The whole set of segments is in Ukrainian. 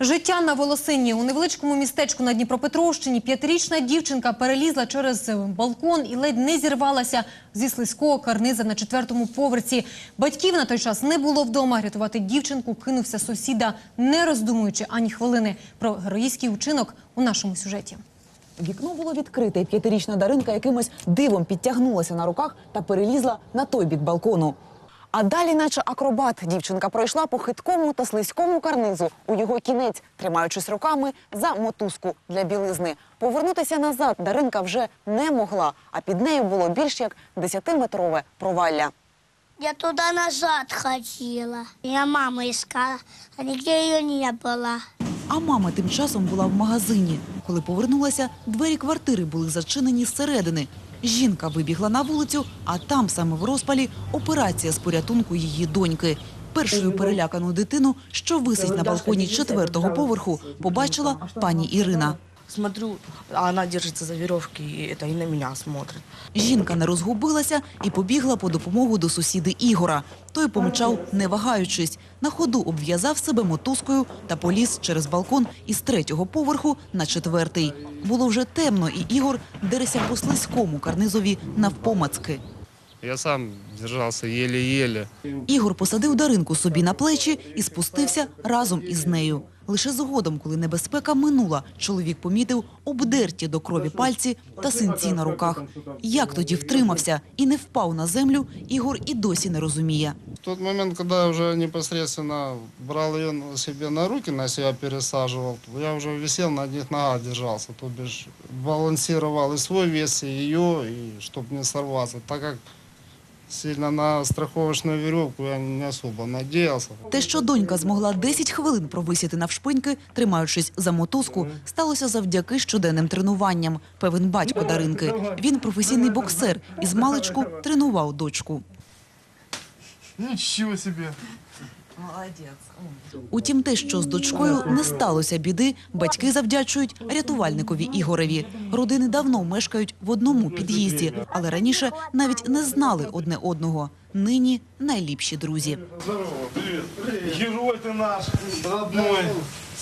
Життя на волосині у невеличкому містечку на Дніпропетровщині п'ятирічна дівчинка перелізла через е, балкон і ледь не зірвалася зі слизького карниза на четвертому поверсі. Батьків на той час не було вдома. Рятувати дівчинку кинувся сусіда, не роздумуючи ані хвилини. Про героїзький учинок у нашому сюжеті. Вікно було відкрите, і п'ятирічна Даринка якимось дивом підтягнулася на руках та перелізла на той бік балкону. А далі, наче акробат, дівчинка пройшла по хиткому та слизькому карнизу у його кінець, тримаючись руками за мотузку для білизни. Повернутися назад Даринка вже не могла, а під нею було більш як 10-метрове провалля. Я туда назад хотела. Я маму искала, а нигде ее не было. А мама тим часом була в магазині. Коли повернулася, двері квартири були зачинені зсередини. Жінка вибігла на вулицю, а там саме в розпалі операція з порятунку її доньки. Першою перелякану дитину, що висить на балконі четвертого поверху, побачила пані Ірина. Смотрю, а она держится за веревки и, это, и на меня смотрит. Жінка не розгубилася і побігла по допомогу до сусіди Ігора. Той помчав, не вагаючись. На ходу обв'язав себе мотузкою та поліз через балкон із третього поверху на четвертий. Було вже темно, і Ігор дереся по слизькому карнизові навпомацки. Я сам держался еле-еле. Ігор посадив Даринку собі на плечі і спустився разом із нею. Лише згодом, коли небезпека минула, чоловік помітив обдерті до крові пальці та синці на руках. Як тоді втримався і не впав на землю, Ігор і досі не розуміє. В тот момент, когда я уже непосредственно брал ее на себе на руки, на себя пересаживал, я уже висел на одних ногах, держался, то бишь балансировал и свой вес, и ее, и чтобы не сорваться, так как сильно на страховочну веревку я не особо надеялся. Те, що донька змогла 10 хвилин провисіти навшпиньки, тримаючись за мотузку, сталося завдяки щоденним тренуванням. Певен батько Даринки. Він професійний боксер і з маличку тренував дочку. Нічого себе. Утім, те, що з дочкою не сталося біди, батьки завдячують рятувальникові Ігореві. Родини давно мешкають в одному під'їзді, але раніше навіть не знали одне одного. Нині найліпші друзі. Здорово, привіт. Герой ти наш, родной.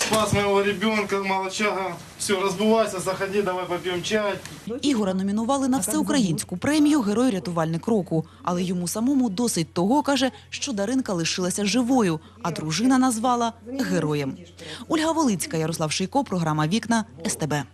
Спас моего ребенка, молочага. Все, розбувайся, заходи, давай поп'ємо чай. Ігора номінували на всеукраїнську премію Герой рятувальник року. Але йому самому досить того каже, що Даринка лишилася живою, а дружина назвала героєм. Ольга Волицька, Ярослав Шийко, програма Вікна СТБ.